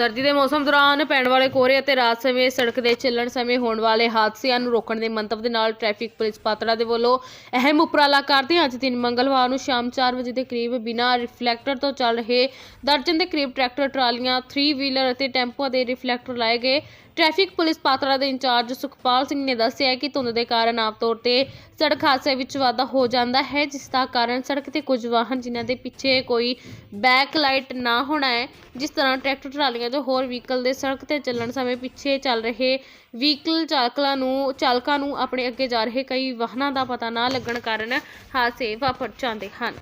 ਸਰਦੀ ਦੇ ਮੌਸਮ ਦੌਰਾਨ ਪੈਣ ਵਾਲੇ ਕੋਹਰੇ ਅਤੇ ਰਾਤ ਸਮੇਂ ਸੜਕ ਦੇ ਚੱਲਣ ਸਮੇਂ ਹੋਣ ਵਾਲੇ ਹਾਦਸਿਆਂ ਨੂੰ ਰੋਕਣ ਦੇ ਮੰਤਵ ਦੇ ਨਾਲ ਟ੍ਰੈਫਿਕ ਪੁਲਿਸ ਪਾਤੜਾ ਦੇ ਵੱਲੋਂ ਅਹਿਮ ਉਪਰਾਲਾ ਕਰਦੇ ਅੱਜ ਦਿਨ ਮੰਗਲਵਾਰ ਨੂੰ ਸ਼ਾਮ 4 ਵਜੇ ਦੇ ਕਰੀਬ ਬਿਨਾਂ ਰਿਫਲੈਕਟਰ ਤੋਂ ਚੱਲ ਰਹੇ ਦਰਜਨ ਦੇ ਕਰੀਬ ਟਰੈਕਟਰ, ਟਰਾਲੀਆਂ 3 ਵੀਲਰ ਅਤੇ ਟੈਂਪੂਆਂ ਦੇ ਰਿਫਲੈਕਟਰ ਲਾਏ ਗਏ। ਟ੍ਰੈਫਿਕ ਪੁਲਿਸ ਪਾਤਰਾ ਦੇ ਇੰਚਾਰਜ ਸੁਖਪਾਲ ਸਿੰਘ ਨੇ ਦੱਸਿਆ ਕਿ ਧੁੰਦ ਦੇ ਕਾਰਨ ਆਮ ਤੌਰ ਤੇ ਸੜਕ ਹਾਦਸੇ ਵਿੱਚ ਵਾਧਾ ਹੋ ਜਾਂਦਾ ਹੈ, ਜਿਸ ਦਾ ਕਾਰਨ ਸੜਕ ਤੇ ਕੁਝ ਵਾਹਨ ਜਿਨ੍ਹਾਂ ਦੇ ਪਿੱਛੇ ਕੋਈ ਬੈਕ ਲਾਈਟ ਨਾ ਹੋਣਾ ਹੈ। ਜਿਸ ਤਰ੍ਹਾਂ ਟਰੈਕਟਰ, ਟਰਾਲੀਆਂ ਜਾਂ ਹੋਰ ਵਹੀਕਲ ਦੇ ਸੜਕ ਤੇ ਚੱਲਣ ਸਮੇਂ ਪਿੱਛੇ ਚੱਲ ਰਹੇ ਵਹੀਕਲ ਚਾਲਕਾਂ ਨੂੰ ਚਾਲਕਾਂ ਨੂੰ ਆਪਣੇ ਅੱਗੇ ਜਾ ਰਹੇ ਕਈ ਵਾਹਨਾਂ ਦਾ ਪਤਾ ਨਾ ਲੱਗਣ ਕਾਰਨ ਹਾਦਸੇ ਵਾਪਰ ਜਾਂਦੇ ਹਨ।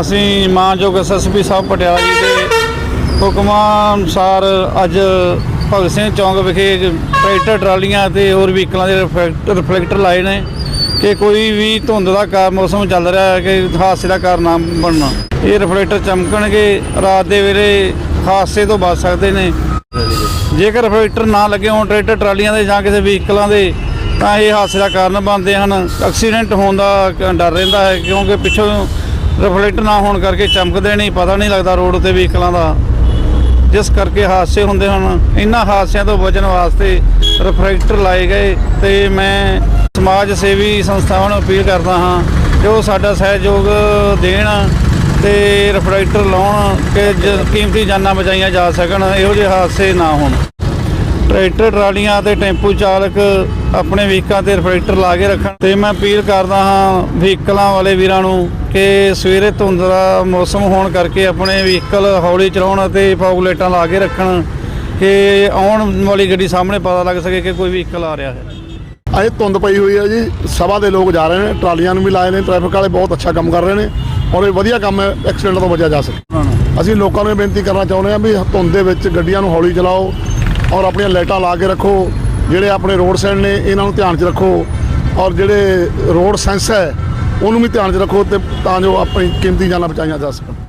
ਅਸੀਂ ਮਾਨਯੋਗ ਐਸਐਸਪੀ ਸਾਹਿਬ ਪਟਿਆਲਾ ਜੀ ਦੇ ਹੁਕਮਾਂ ਅਨੁਸਾਰ ਅੱਜ ਭਗਤ ਸਿੰਘ ਚੌਂਕ ਵਿਖੇ ਟਰੈਕਟਰ, ਟਰਾਲੀਆਂ ਤੇ ਹੋਰ ਵਹੀਕਲਾਂ ਦੇ ਰਿਫਲੈਕਟ- ਰਿਫਲੈਕਟਰ ਲਾਏ ਨੇ ਕਿ ਕੋਈ ਵੀ ਧੁੰਦ ਦਾ ਕਾਰ ਮੌਸਮ ਚੱਲ ਰਿਹਾ ਹੈ ਕਿ ਹਾਦਸੇ ਦਾ ਕਾਰਨ ਨਾ ਬਣਨਾ। ਇਹ ਰਿਫਲੈਕਟਰ ਚਮਕਣਗੇ, ਰਾਤ ਦੇ ਵੇਲੇ ਹਾਦਸੇ ਤੋਂ ਬਚ ਸਕਦੇ ਨੇ। ਜੇਕਰ ਰਿਫਲੈਕਟਰ ਨਾ ਲੱਗੇ ਹੋਣ, ਟਰੈਕਟਰ, ਟਰਾਲੀਆਂ ਦੇ ਜਾਂ ਕਿਸੇ ਵਹੀਕਲਾਂ ਦੇ, ਤਾਂ ਇਹ ਹਾਦਸੇ ਦਾ ਕਾਰਨ ਬਣਦੇ ਹਨ। ਐਕਸੀਡੈਂਟ ਹੋਣ ਦਾ ਡਰ ਰਹਿੰਦਾ ਹੈ ਕਿਉਂਕਿ ਪਿੱਛੋਂ ਰਿਫਲੈਕਟ ਨਾ ਹੋਣ ਕਰਕੇ ਚਮਕਦੇ ਨਹੀਂ, ਪਤਾ ਨਹੀਂ ਲੱਗਦਾ ਰੋਡ 'ਤੇ ਵਹੀਕਲਾਂ ਦਾ। ਜਿਸ ਕਰਕੇ ਹਾਦਸੇ ਹੁੰਦੇ ਹਨ ਇਹਨਾਂ ਹਾਦਸਿਆਂ ਤੋਂ ਬਚਣ ਵਾਸਤੇ ਰਿਫਲੈਕਟਰ ਲਾਏ ਗਏ ਤੇ ਮੈਂ ਸਮਾਜ ਸੇਵੀ ਸੰਸਥਾਵਾਂ ਨੂੰ ਅਪੀਲ ਕਰਦਾ ਹਾਂ ਕਿ ਉਹ ਸਾਡਾ ਸਹਿਯੋਗ ਦੇਣ ਤੇ ਰਿਫਲੈਕਟਰ ਲਾਉਣ, ਕਿ ਜ- ਕੀਮਤੀ ਜਾਨਾਂ ਬਚਾਈਆਂ ਜਾ ਸਕਣ, ਇਹੋ ਜਿਹੇ ਹਾਦਸੇ ਨਾ ਹੋਣ। ਟਰੈਕਟਰ ਟਰਾਲੀਆਂ ਤੇ ਟੈਂਪੂ ਚਾਲਕ ਆਪਣੇ ਵਹੀਕਲਾਂ ਤੇ ਰਿਫਲੈਕਟਰ ਲਾ ਕੇ ਰੱਖਣ। ਤੇ ਮੈਂ ਅਪੀਲ ਕਰਦਾ ਹਾਂ ਵਹੀਕਲਾਂ ਵਾਲੇ ਵੀਰਾਂ ਨੂੰ ਕਿ ਸਵੇਰੇ ਧੁੰਦ ਦਾ ਮੌਸਮ ਹੋਣ ਕਰਕੇ ਆਪਣੇ ਵਹੀਕਲ ਹੌਲੀ ਚਲਾਉਣ ਅਤੇ ਫੌਗ ਲਾਈਟਾਂ ਲਾ ਕੇ ਰੱਖਣ ਕਿ ਆਉਣ ਵਾਲੀ ਗੱਡੀ ਸਾਹਮਣੇ ਪਤਾ ਲੱਗ ਸਕੇ ਕਿ ਕੋਈ ਵਹੀਕਲ ਆ ਰਿਹਾ ਹੈ। ਅਜੇ ਧੁੰਦ ਪਈ ਹੋਈ ਹੈ ਜੀ ਸਭਾ ਦੇ ਲੋਕ ਜਾ ਰਹੇ ਨੇ ਟਰਾਲੀਆਂ ਨੂੰ ਵੀ ਲਾਏ ਨੇ ਟ੍ਰੈਫਿਕ ਵਾਲੇ ਬਹੁਤ ਅੱਛਾ ਕੰਮ ਕਰ ਰਹੇ ਨੇ ਔਰ ਇਹ ਵਧੀਆ ਕੰਮ ਹੈ ਐਕਸੀਡੈਂਟ ਤੋਂ ਬਚਿਆ ਜਾ ਸਕੇ। ਅਸੀਂ ਲੋਕਾਂ ਨੂੰ ਬੇਨਤੀ ਕਰਨਾ ਚਾਹੁੰਦੇ ਹਾਂ ਵੀ ਧੁੰਦ ਦੇ ਵਿੱਚ ਗੱਡੀਆਂ ਨੂੰ ਹੌਲੀ ਚਲਾਓ ਔਰ ਆਪਣੀਆਂ ਲਾਈਟਾਂ ਲਾ ਕੇ ਰੱਖੋ, ਜਿਹੜੇ ਆਪਣੇ ਰੋਡ ਸਾਈਡ ਨੇ, ਇਹਨਾਂ ਨੂੰ ਧਿਆਨ 'ਚ ਰੱਖੋ। ਔਰ ਜਿਹੜੇ ਰੋਡ ਸੈਂਸ ਹੈ, ਉਹਨੂੰ ਵੀ ਧਿਆਨ 'ਚ ਰੱਖੋ ਤੇ ਤਾਂ ਜੋ ਆਪਣੀ ਕੀਮਤੀ ਜਾਨਾਂ ਬਚਾਈਆਂ ਜਾ ਸਕਣ।